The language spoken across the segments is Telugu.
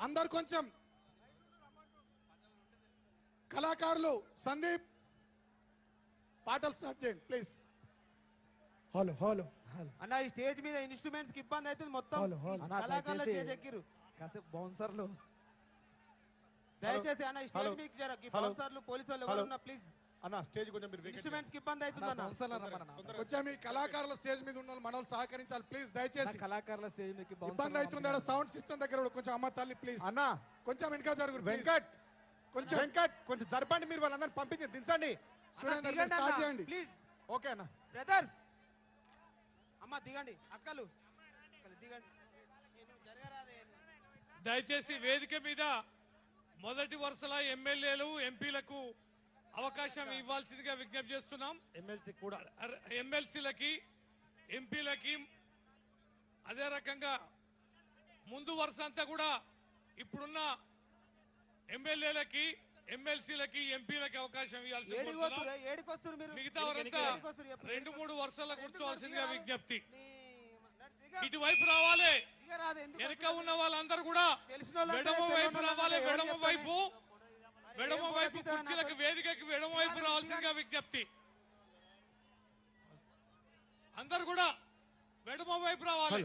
అందరు కొంచెం కళాకారులు సందీప్ పాటలు స్టార్ట్ చేయండి ప్లీజ్ హలో హలో హలో అన్న ఈ స్టేజ్ మీద ఇన్స్ట్రుమెంట్స్కి ఇబ్బంది అవుతుంది మొత్తం. కళాకారులు స్టేజ్ ఎక్కిరు కాసేపు బౌన్సర్లు. దయచేసి అన్న ఈ స్టేజ్ హలో. బౌన్సర్లు పోలీసు వాళ్ళు. ఎవరున్నా ప్లీజ్ అన్న స్టేజ్ కొంచెం మీరు ఇన్స్ట్రుమెంట్స్కి ఇబ్బంది అవుతుంది అన్న. కొంచెం ఈ కళాకారుల స్టేజ్ మీద ఉన్న వాళ్ళు మనోళ్ళు సహకరించాలి. ప్లీజ్ దయచేసి. కళాకారుల స్టేజ్ మీకు ఇబ్బంది అవుతుంది సౌండ్ సిస్టమ్ దగ్గర కూడా కొంచెం అమ్మ తల్లి ప్లీజ్ అన్న కొంచెం వెనక జరుగురు వెంకట్ కొంచెం వెంకట్. కొంచెం జరపండి మీరు వాళ్ళందరిని పంపించి దించండి. చేయండి. ప్లీజ్ ఓకే అన్న. బ్రదర్స్ అమ్మ దిగండి. అక్కలు దిగండి. దయచేసి వేదిక మీద మొదటి వరుసల ఎమ్మెల్యేలు ఎంపీలకు అవకాశం ఇవ్వాల్సిందిగా విజ్ఞప్తి చేస్తున్నాం ఎమ్మెల్సీ కూడా అర- ఎమ్మెల్సీలకి ఎంపీలకి అదే రకంగా ముందు వరుస అంతా కూడా ఇప్పుడున్న ఎమ్మెల్యేలకి ఎమ్మెల్సీలకి ఎంపీలకి అవకాశం ఇవ్వాల్సి ఏడికి పోతురు ఏడికి వస్తారు మీరు మిగతా వారంతా. రెండు మూడు వరుసల కూర్చోవాల్సిందిగా విజ్ఞప్తి. ఇటువైపు రావాలి వెనక? ఉన్న వాళ్ళందరూ కూడా తెలిసిన వైపు రావాలి వెడమ? వైపు ఏం వైపు కుర్చీలకు? వేదికకి వెడమ వైపు రావాల్సిందిగా విజ్ఞప్తి. అందరు కూడా వెడమ వైపు రావాలి.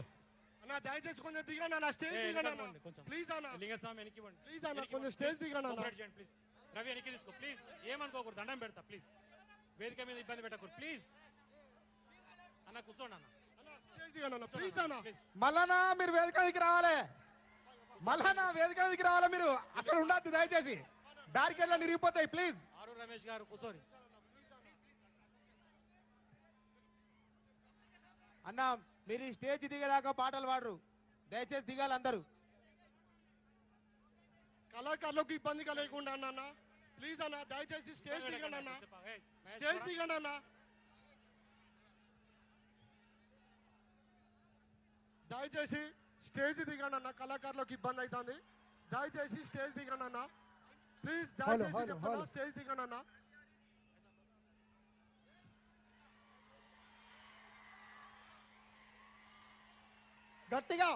అన్న దయచేసి కొంచెం దిగండి అన్న స్టేజ్ ఏ, దిగండి వెనక్కి అన్న. పోండి కొంచెం. ప్లీజ్ అన్న. లింగస్వామి వెనక్కి ఇవ్వండి ప్లీజ్ అన్న కొంచెం స్టేజ్ దిగండి అన్న. కోఆపరేట్ చేయండి ప్లీజ్ రవి వెనక్కి తీసుకో ప్లీజ్ ఏమనుకోకూడదు దండం పెడతా ప్లీజ్ వేదిక మీద ఇబ్బంది పెట్టకూడదు ప్లీజ్ అన్న కూర్చోండి అన్న. అన్న స్టేజ్ దిగండి అన్న ప్లీజ్ అన్న. ప్లీజ్ మళ్ళా మీరు వేదిక మీదకి రావాలి. మళ్ళా వేదిక మీదకి రావాలి మీరు. అక్కడ ఉండద్దు దయచేసి. బ్యారికేడ్లు నిరిగిపోతాయి ప్లీజ్. ఆరు రమేష్ గారు అన్న మీరు ఈ స్టేజ్ దిగేదాకా పాటలు పాడరు. దయచేసి దిగాలి అందరూ. కళాకారులకు ఇబ్బంది కలగకుండా అన్న అన్న. ప్లీజ్ అన్న దయచేసి స్టేజ్ దిగండి అన్న. స్టేజ్ దిగండి అన్న. దయచేసి స్టేజ్ దిగండి అన్న కళాకారులకు ఇబ్బంది అవుతుంది. దయచేసి స్టేజ్ దిగండి అన్న. ప్లీజ్ దయచేసి చెప్తున్నా. స్టేజ్ దిగండి అన్న గట్టిగా.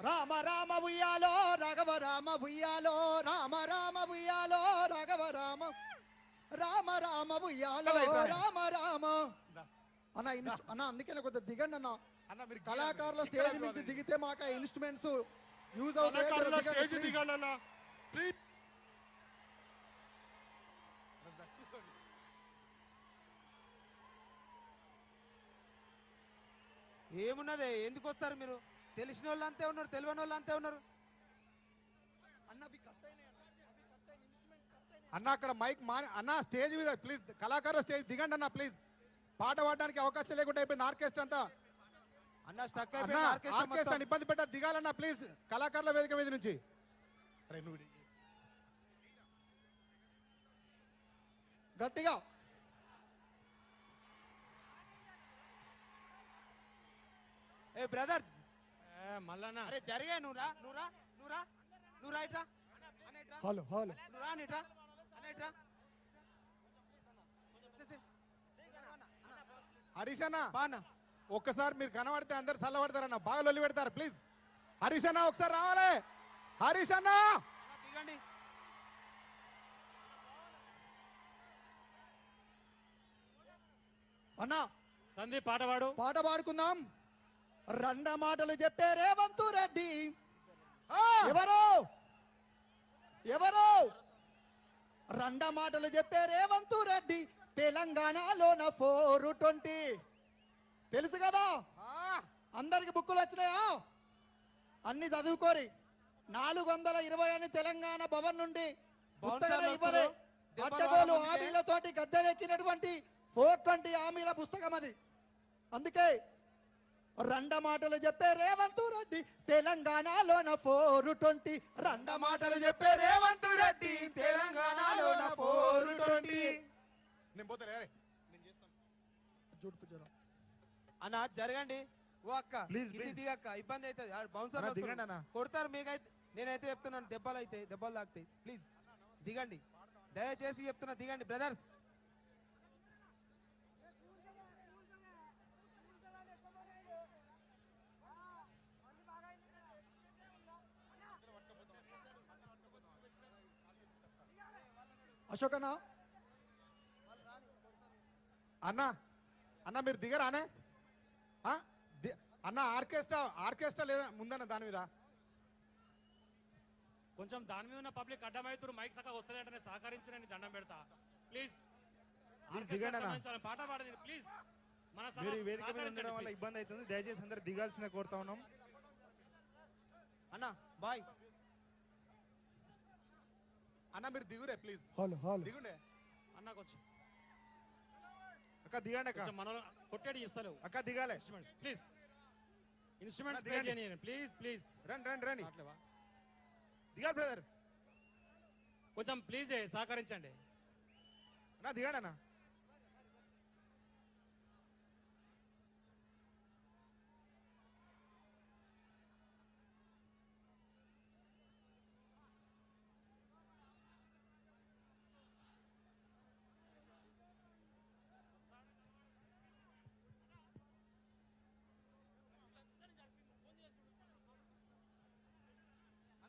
రామ రామ ఉయ్యాలో రాఘవ రామ ఉయ్యాలో రామ రామ ఉయ్యాలో రాఘవ రామ. రామ రామ ఉయ్యాలో ఇక్కడ. రామ రామ. అన్న అన్న అందుకనే కొద్దిగా దిగండి అన్న. అన్న మీరు కళాకారుల స్టేజ్ నుంచి దిగితే మాకు ఇన్స్ట్రుమెంట్స్ యూజ్ అవుతాయి స్టేజ్ దిగండి అన్న. ప్లీజ్ ఏమున్నది? ఎందుకు వస్తారు మీరు? తెలిసిన వాళ్ళు అంతే ఉన్నారు తెలియని వాళ్ళు అంతే ఉన్నారు. అన్న అక్కడ మైక్ మా అన్న స్టేజ్ మీద ప్లీజ్ కళాకారుల స్టేజ్ దిగండి అన్న ప్లీజ్. పాట పాడడానికి అవకాశం లేకుండా అయిపోయింది ఆర్కెస్ట్రా అంతా. అన్న స్టక్ ఆర్కెస్ట్రా. ఇబ్బంది పెట్ట దిగాలన్న ప్లీజ్. కళాకారుల వేదిక మీద నుంచి. గట్టిగా. ఏ బ్రదర్. మళ్ళా అరే జరిగా నువ్వు రా నువ్వు రా నువ్వు రా. నువ్వు రా ఇట్రా హలో హలో. నువ్వు రా ఇట్రా అన్న ఇట్రా చేసి. హరీష్ అన్న. బా అన్న. ఒక్కసారి మీరు కనబడితే అందరు చల్లబడతారన్న బాగా లొల్లి పెడతారు ప్లీజ్. హరీష్ అన్న ఒకసారి రావాలి. హరీష్ అన్న. అన్న, దిగండి. అన్న సందీప్ పాట పాడు. పాట పాడుకుందాం. రెండ మాటలు చెప్పే రేవంతు రెడ్డి! ఎవరు? ఎవరు? రెండ మాటలు చెప్పే రేవంతు రెడ్డి తెలంగాణలోన ఫోర్ ట్వంటీ. తెలుసు కదా? ఆ! అందరికి బుక్కులు వచ్చినాయా? అన్ని చదువుకోరి. నాలుగు వందల ఇరవై అని తెలంగాణ భవన్ నుండి అడ్డగోలు వాడమంటే? హామీలతోటి గద్దెనెక్కినటువంటి ఫోర్ ట్వంటీ హామీల పుస్తకం అది. అందుకే రెండ మాటలు చెప్పే రేవంత్ రెడ్డి తెలంగాణలోన ఫోర్ ట్వంటీ. రెండ మాటలు చెప్పే రేవంత్ రెడ్డి తెలంగాణలోన ఫోర్ ట్వంటీ. నేను పోతాను అరే నేను చేస్తాను జుడుపు జ్వరం. అన్న జరగండి. ఓ అక్క please. దిగక్క ఇబ్బంది అవుతుంది. బౌన్సర్. కొడతారు మీకైతే నేనైతే చెప్తున్నాను దెబ్బలు అయితే దెబ్బలు తాకుతాయి. ప్లీజ్ దిగండి. దయచేసి చెప్తున్నా దిగండి బ్రదర్స్ అశోక్ అన్న అన్న అన్న మీరు దిగరానే ఆ? ది- అన్న ఆర్కెస్ట్రా ఆర్కెస్ట్రా లేదా ముందన్న దాని మీద? కొంచెం దాని మీద ఉన్న పబ్లిక్ అడ్డమైతురు మైక్ సక్క వస్తలేంటనే సహకరించునని దండం పెడతా. ప్లీజ్. పాట పాడదు ప్లీజ్ మన ఉండడం వల్ల. ఇబ్బంది అవుతుంది. దయచేసి అందరు దిగాల్సిన కోరుతా ఉన్నాం. అన్న బాయ్. అన్న మీరు దిగురే ప్లీజ్ హాల్ హాల్. దిగుండే. అన్న కొంచెం. అక్క దిగండి అక్క. కొంచెం మనలో కొట్టేటి ఇస్తలేవు అక్క దిగాలే. ఇన్స్ట్రుమెంట్స్ ప్లీజ్ ఇన్స్ట్రుమెంట్స్ అన్న, ప్లే దిగండి. చేయని ప్లీజ్ ప్లీజ్ రండి రండి రండి. అట్లేవా దిగాలి బ్రదర్ కొంచెం ప్లీజ్ సహకరించండి. అన్న దిగండి అన్న.